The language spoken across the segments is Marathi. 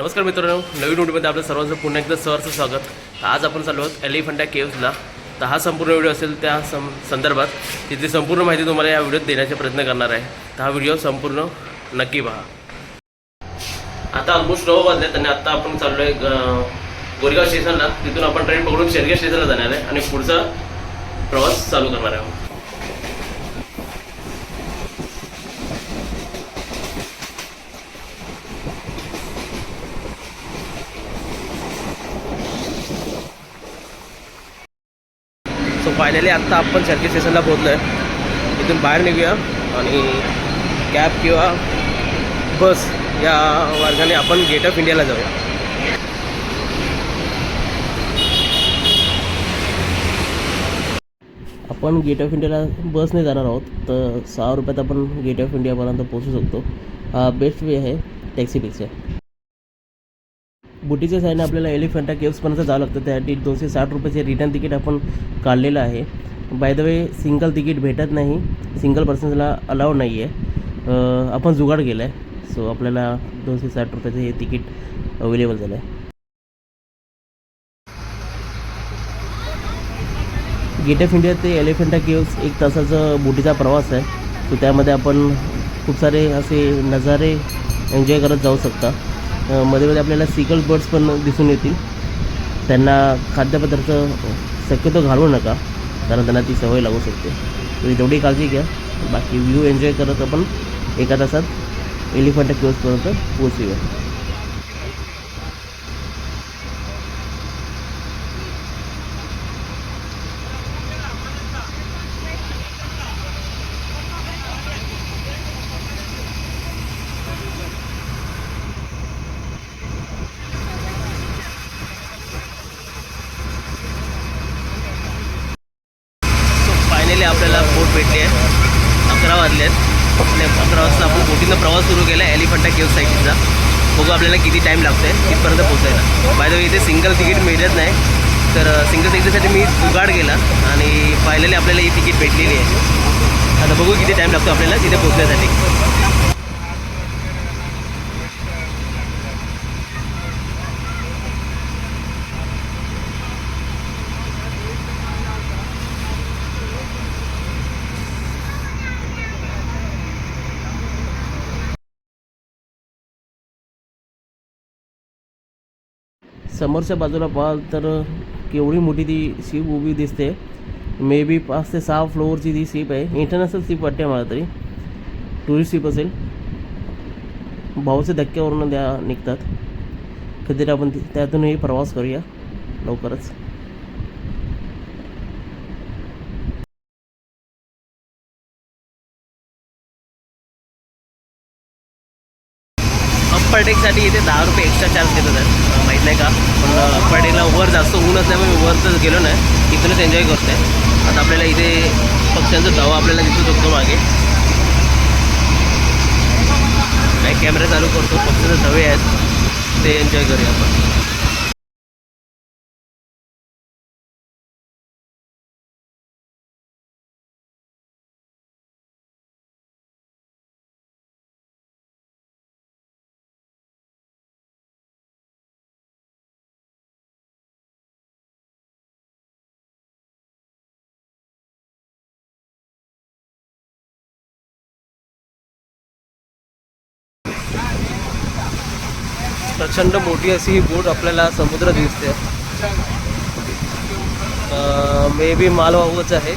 नमस्कार मित्रांनो नवीन व्हिडिओमध्ये आपलं सर्वांचं पुन्हा एकदा सहर्ष स्वागत. आज आपण चालू आहोत एलिफंटा केव्सला. तर हा संपूर्ण व्हिडिओ असेल त्या सं संदर्भात तिथली संपूर्ण माहिती तुम्हाला या व्हिडिओत देण्याचा प्रयत्न करणार आहे. तर हा व्हिडिओ संपूर्ण नक्की पहा. आता ऑलमोस्ट नऊ वाजले आणि आता आपण चाललो आहे गोरेगाव स्टेशनला. तिथून आपण ट्रेन पकडून शेरगे स्टेशनला जाणार आहे आणि पुढचा प्रवास चालू करणार आहे सो फायनली आत्ता आपण चर्की स्टेशनला पोहोचलो आहे इथून बाहेर निघूया आणि कॅब किंवा बस या मार्गाने आपण गेट ऑफ इंडियाला जाऊया. आपण गेट ऑफ इंडियाला बसने जाणार आहोत. तर सहा रुपयात आपण गेट ऑफ इंडियापर्यंत पोहोचू शकतो. हा बेस्ट वे आहे टॅक्सीपेक्षा बुटीच्या साईडने आपल्याला एलिफंटा केव्सपर्यंत जावं लागतं. त्यासाठी दोनशे साठ रुपयाचे रिटर्न तिकीट आपण काढलेलं आहे. By the way single ticket भेटत नाही. सिंगल पर्सनला अलाव नाही आहे आपण जुगाड केला आहे सो आपल्याला दोनशे साठ रुपयाचं हे तिकीट अवेलेबल झालं आहे गेट ऑफ इंडिया ते एलिफंटा केव्स एक तासाचं बोटीचा प्रवास आहे. सो त्यामध्ये आपण खूप सारे असे नजारे एन्जॉय करत जाऊ शकता. मध्ये मध्ये आपल्याला सिकल बर्ड्स पण दिसून येतील. त्यांना खाद्यपदार्थ शक्यतो घालवू नका कारण त्यांना ती सवय लागू शकते. तुम्ही तेवढी काळजी घ्या बाकी व्ह्यू एन्जॉय करत आपण एका तासात एलिफंटा क्लोजपर्यंत पोहोचूया सो फायनली आपल्याला बोट भेटली आहे. अकरा वाजले आहेत. आणि अकरा वाजता आपण बोटीनं प्रवास सुरू केला आहे एलिफंटा केव्ह साईडचा बघू आपल्याला किती टाईम लागतो आहे तिथपर्यंत पोहोचायला. बाय द वे इथे सिंगल तिकीट मिळत नाही. तर सिंगल तिकीटसाठी मी जुगाड गेला आणि फायनली आपल्याला ही तिकीट भेटलेली आहे. आता बघू किती टाईम लागतो आपल्याला तिथे पोहोचण्यासाठी. समोरच्या बाजूला पाहाल तर केवढी मोठी ती शिप उभी दिसते. मे बी पाच ते सहा फ्लोअरची ती शिप आहे. इंटरनॅशनल शिप वाटते मला तरी. टुरिस्ट शिप असेल. भाऊच्या धक्क्यावरून त्या निघतात. कधीतरी आपण त्यातूनही प्रवास करूया. लवकरच. पर डेकसाठी इथे दहा रुपये एक्स्ट्रा चार्ज देतात आहेत माहीत नाही का? पण पर डेला वर जास्त ऊन असल्यामुळे मी वर तर गेलो नाही इथूनच एन्जॉय करतोय. आता आपल्याला इथे पक्ष्यांचं धावा आपल्याला दिसू शकतो मागे. काय कॅमेरा चालू करतो पक्ष्यांचे धवे आहेत. ते एन्जॉय करूया आपण. प्रचंड मोठी अशी ही बोट आपल्याला समुद्र दिसते. मे बी मालवाहूच आहे.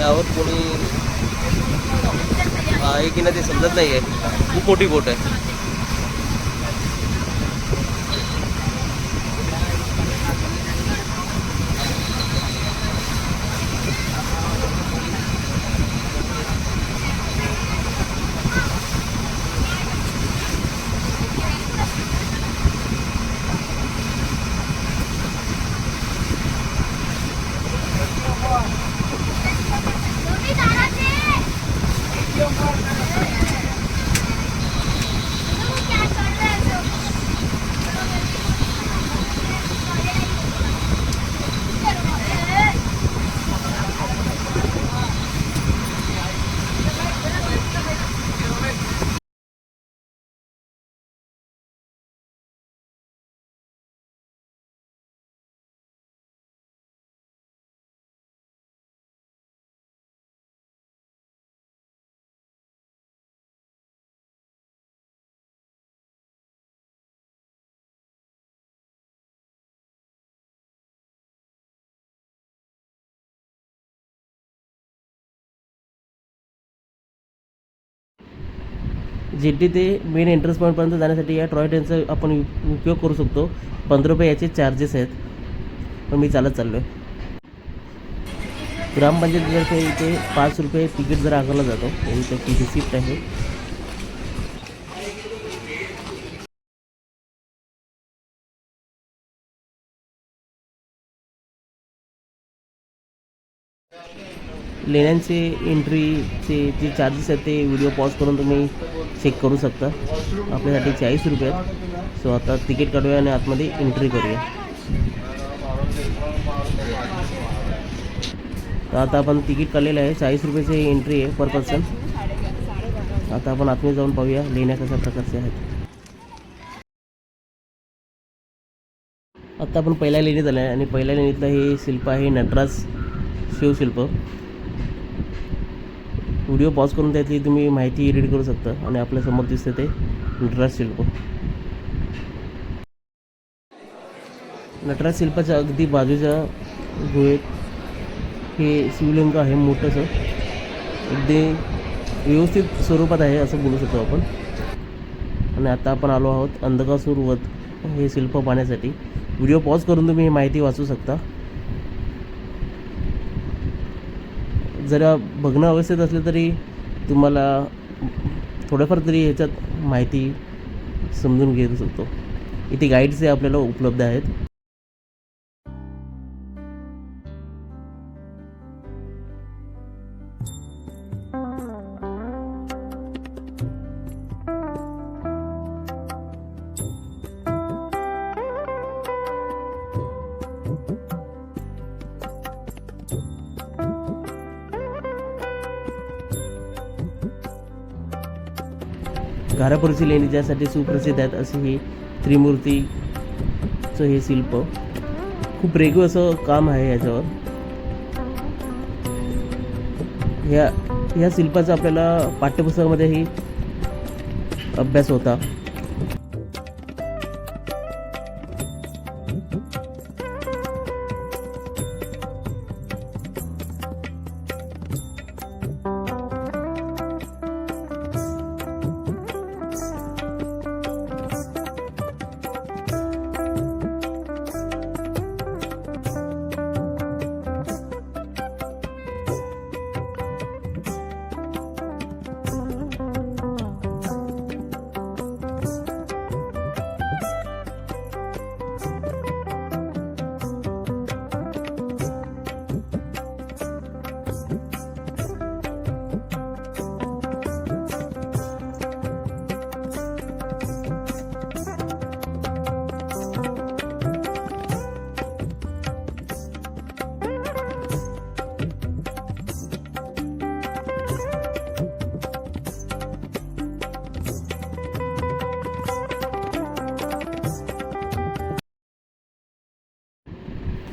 यावर कोणी आहे की नाही ते समजत नाही आहे खूप मोठी बोट आहे. जेटी ते मेन एंट्रन्स पॉईंटपर्यंत जाण्यासाठी या टॉय ट्रेनचा आपण उपयोग करू शकतो. पंधरा रुपये याचे चार्जेस आहेत. पण मी चालत चाललो आहे ग्रामपंचायतीतर्फे इथे पाच रुपये तिकीट जर आकारला जातो त्याची रिसिप्ट आहे. लेण्यांचे एंट्रीचे जे चार्जेस आहेत ते व्हिडिओ पॉज करून तुम्ही चेक करू शकता. आपल्यासाठी चाळीस रुपये आहेत. सो आता तिकीट काढूया आणि आतमध्ये एंट्री करूया. तर आता आपण तिकीट काढलेलं आहे. चाळीस रुपयाची एंट्री आहे पर पर्सन आता आपण आतमध्ये जाऊन पाहूया लेण्या कशा प्रकारचे आहेत. आत्ता आपण पहिल्या लेणीत आलो आहे आणि पहिल्या लेणीतलं हे शिल्प आहे नटराज शिवशिल्प. व्हिडिओ पॉज करून त्यातली तुम्ही माहिती रीड करू शकता आणि आपल्यासमोर दिसते ते नटराज शिल्प. नटराज शिल्पाच्या अगदी बाजूच्या गुहेत हे शिवलिंग आहे मोठंसं. अगदी व्यवस्थित स्वरूपात आहे असं बोलू शकतो आपण. आणि आता आपण आलो आहोत अंधकासूर वध हे शिल्प पाहण्यासाठी. व्हिडिओ पॉज करून तुम्ही ही माहिती वाचू शकता. जरा बघणं अवस्थेत असलं तरी तुम्हाला थोडंफार तरी ह्याच्यात माहिती समजून घेऊ शकतो. इथे गाईड्स आपल्याला उपलब्ध आहेत. घारापुरची लेणी ज्यासाठी सुप्रसिद्ध आहेत असे हे त्रिमूर्तीचं हे शिल्प. खूप रेगू असं काम आहे याच्यावर. ह्या ह्या शिल्पाचा आपल्याला पाठ्यपुस्तकामध्येही अभ्यास होता.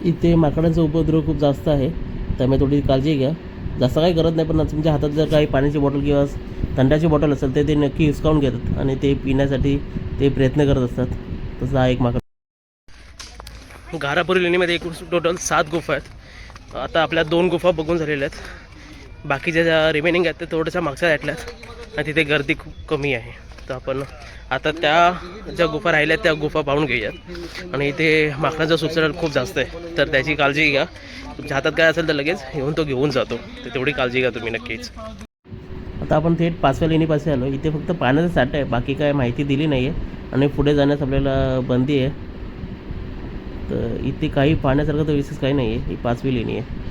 इथे माकडांचा उपद्रव खूप जास्त आहे. त्यामुळे थोडी काळजी घ्या. जास्त काही करत नाही पण तुमच्या हातात जर काही पाण्याची बॉटल किंवा थंडाची बॉटल असेल तर ते नक्की हिसकावून घेतात आणि ते पिण्यासाठी ते प्रयत्न करत असतात. तसा हा एक माकड. घारापुरी लेणीमध्ये एकूण टोटल सात गुफा आहेत. आता आपल्या दोन गुफा बघून झालेल्या आहेत. बाकीच्या ज्या रिमेनिंग आहेत ते थोड्याशा मागच्या साईडला आहेत. आणि तिथे गर्दी खूप कमी आहे. तर आपण आता त्या ज्या गुफा राहिल्या त्या गुफा पाहून घेऊयात. आणि इथे माकडाचा सुचरण खूप जास्त आहे. तर त्याची काळजी घ्या. तुमच्या हातात काय असेल तर लगेच येऊन तो घेऊन जातो. तर तेवढी काळजी घ्या तुम्ही नक्कीच. आता आपण थेट पाचव्या लेणीपासून आलो. इथे फक्त पाण्याचा साठा आहे. बाकी काय माहिती दिली नाही आहे आणि पुढे जाण्यास आपल्याला बंदी आहे. तर इथे काही पाहण्यासारखं तर विशेष काही नाही आहे ही पाचवी लेणी आहे.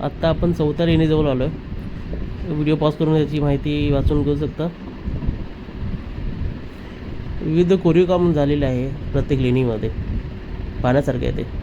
आत्ता आपण चौथ्या लेणीजवळ आलो आहे व्हिडिओ पॉज करून याची माहिती वाचून घेऊ शकता. विविध कोरीव काम झालेले आहे प्रत्येक लेणीमध्ये. पाहण्यासारखे आहे ते.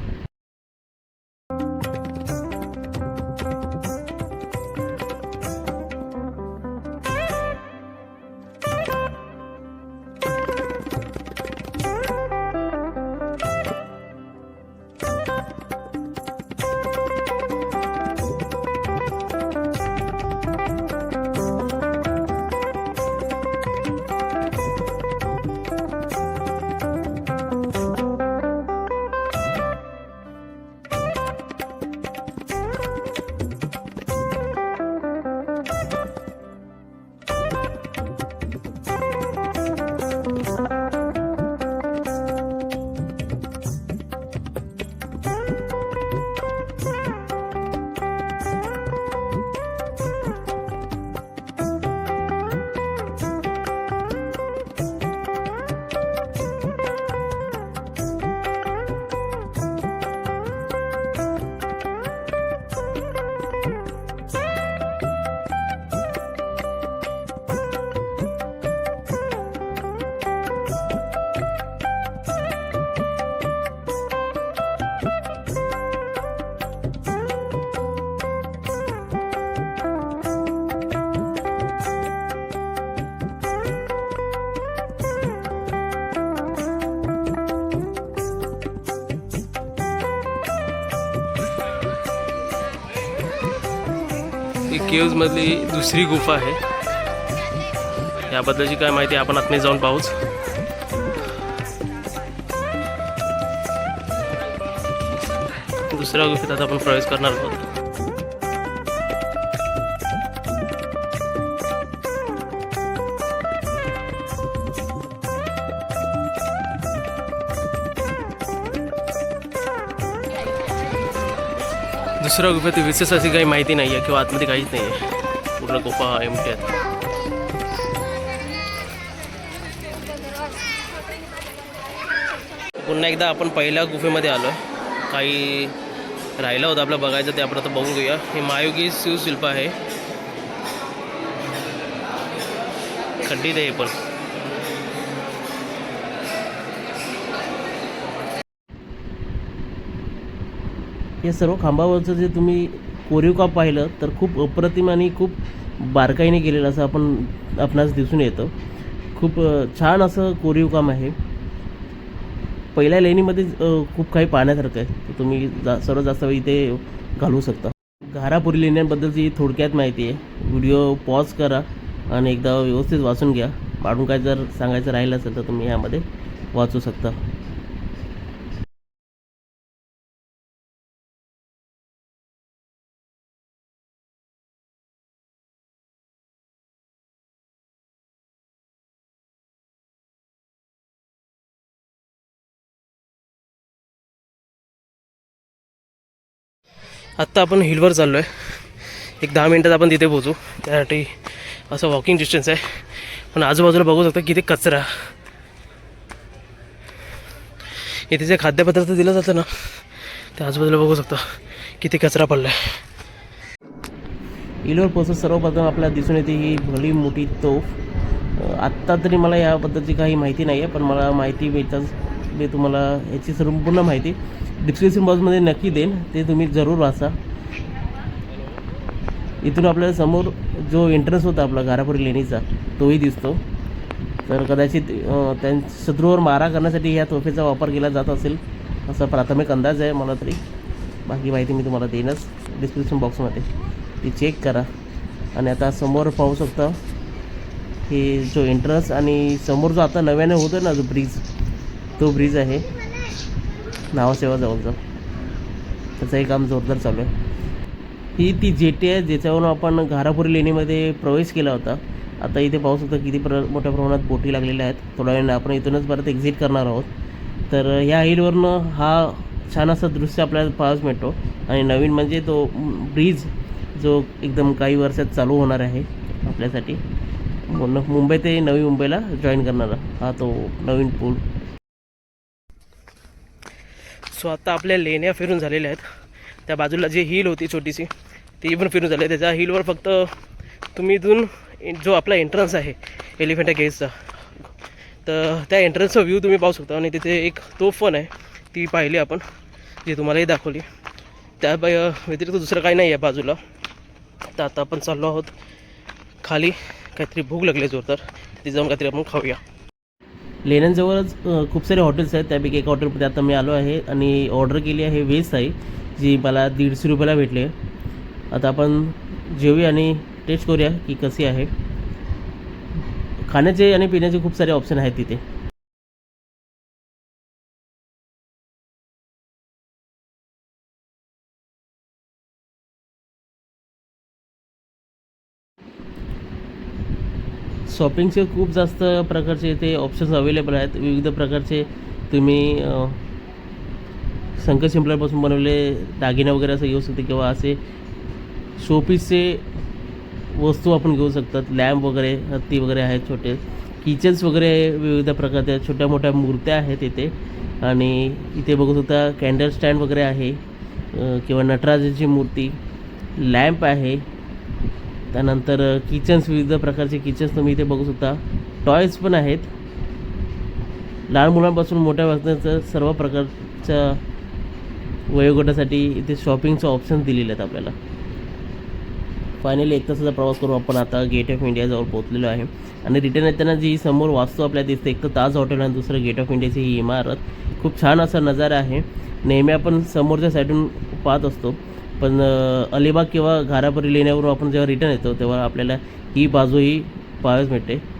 ही केव्जमधली दुसरी गुफा आहे. याबद्दलची काय माहिती आपण आतमध्ये जाऊन पाहूच. दुसऱ्या गुफेत आता आपण प्रवेश करणार आहोत. दुसऱ्या गुफेत विशेष अशी काही माहिती नाही आहे किंवा आतमध्ये काहीच नाही आहे. पूर्ण गुफा एमटी आहेत पुन्हा एकदा आपण पहिल्या गुफेमध्ये आलो काही राहिलं होतं आपलं बघायचं ते आपण आता बघून घेऊया. हे महायोगी शिवशिल्प आहे. खड्डीत आहे पण. हे सर्व खांबावरचं जे तुम्ही कोरीव काम पाहिलं तर खूप अप्रतिम आणि खूप बारकाईने केलेलं असं आपण आपणास दिसून येतं. खूप छान असं कोरीव काम आहे. पहिल्या लेणीमध्ये खूप काही पाहण्यासारखं आहे. तर तुम्ही जा सर्वात जास्त वेळ इथे घालवू शकता. घारापुरी लेण्यांबद्दलची थोडक्यात माहिती आहे. व्हिडिओ पॉज करा आणि एकदा व्यवस्थित वाचून घ्या. पाडून काय जर सांगायचं राहिलं असेल तर तुम्ही यामध्ये वाचू शकता. आत्ता आपण हिलवर चाललो आहे एक दहा मिनटात आपण तिथे पोहोचू. त्यासाठी असं वॉकिंग डिस्टन्स आहे. पण आजूबाजूला बघू शकता किती कचरा. इथे जे खाद्यपदार्थ दिलं जातं ना ते आजूबाजूला बघू शकता किती कचरा पडला आहे हिलवर पोचत सर्वप्रथम आपल्याला दिसून येते ही भली मोठी तोफ. आत्ता तरी मला याबद्दलची काही माहिती नाही आहे पण मला माहिती मिळताच मी तुम्हाला याची संपूर्ण माहिती डिस्क्रिप्शन बॉक्समध्ये नक्की देईन. ते तुम्ही जरूर वाचा. इथून आपल्याला समोर जो एंट्रन्स होता आपला घारापुरी लेणीचा तोही दिसतो. तर कदाचित त्यां शत्रूवर मारा करण्यासाठी ह्या तोफेचा वापर केला जात असेल असा प्राथमिक अंदाज आहे मला तरी. बाकी माहिती मी तुम्हाला देईनच डिस्क्रिप्शन बॉक्समध्ये ती चेक करा. आणि आता समोर पाहू शकता हे जो एंट्रन्स आणि समोर जो आता नव्याने होतो ना जो ब्रिज तो ब्रिज आहे. नावासेवा जवळचा त्याचंही काम जोरदार चालू आहे. ही ती जेटी आहे ज्याच्यावरून आपण घारापुरी लेणीमध्ये प्रवेश केला होता. आता इथे पाहू शकता किती प्र मोठ्या प्रमाणात बोटी लागलेल्या आहेत. थोड्या वेळाने आपण इथूनच परत एक्झिट करणार आहोत. तर ह्या हिलवरनं हा छान असं दृश्य आपल्याला पाहायला मिळतो. आणि नवीन म्हणजे तो ब्रिज जो एकदम काही वर्षात चालू होणार आहे आपल्यासाठी. मुंबई ते नवी मुंबईला जॉईन करणारा हा तो नवीन पूल. सो आता आपल्या लेण्या फिरून झालेल्या आहेत. त्या बाजूला जी हिल होती छोटीशी ती पण फिरून झाली. आहे त्याच्या हिलवर फक्त तुम्ही इथून जो आपला एंट्रन्स आहे एलिफंटा केव्सचा तर त्या एंट्रन्सचा व्ह्यू तुम्ही पाहू शकता. आणि तिथे एक तोफ पण आहे ती पाहिली आपण जी तुम्हालाही दाखवली. त्या व्यतिरिक्त दुसरं काही नाही आहे बाजूला. तर आता आपण चाललो आहोत खाली. काहीतरी भूक लागली जोरदार. तिथे जाऊन काहीतरी आपण खाऊया. लेण्यांजवळच खूप सारे हॉटेल्स आहेत. त्यापैकी एका हॉटेलमध्ये आता मी आलो आहे आणि ऑर्डर केली आहे व्हेज थाळी जी मला दीडशे रुपयाला भेटले आता आपण जेवूया आणि टेस्ट करूया की कशी आहे. खाण्याचे आणि पिण्याचे खूप सारे ऑप्शन आहेत तिथे. शॉपिंगचे खूप जास्त प्रकारचे इथे ऑप्शन्स अवेलेबल आहेत. विविध प्रकारचे तुम्ही अ, शंख शिंपल्यापासून बनवले दागिने वगैरे असं घेऊ शकते किंवा असे शोपीसचे वस्तू आपण घेऊ शकतात. लॅम्प वगैरे हत्ती वगैरे आहेत छोटे. किचन्स वगैरे विविध प्रकारच्या छोट्या मोठ्या मूर्त्या आहेत इथे. आणि इथे बघू शकता कॅन्डल स्टँड वगैरे आहे किंवा नटराजाची मूर्ती. लॅम्प आहे. त्यानंतर किचन्स विविध प्रकारचे किचन्स तुम्ही इथे बघू शकता. टॉयज पण आहेत. लहान मुलांपासून मोठ्या वाचण्याचं सर्व प्रकारच्या वयोगटासाठी इथे शॉपिंगचं ऑप्शन दिलेले आहेत आपल्याला. फायनली एक तासाचा प्रवास करून आपण आता गेट ऑफ इंडियाजवळ पोहोचलेलो आहे. आणि रिटर्न येताना जी समोर वास्तू आपल्याला दिसते एक तर ताज हॉटेल आणि दुसरं गेट ऑफ इंडियाची ही इमारत. खूप छान असा नजारा आहे. नेहमी आपण समोरच्या साईडून पाहत असतो. पण अलिबाग किंवा घारापुरी लेण्यावरून आपण जेव्हा रिटर्न येतो तेव्हा आपल्याला ही बाजूही पाहावीच पाहायला मिळते.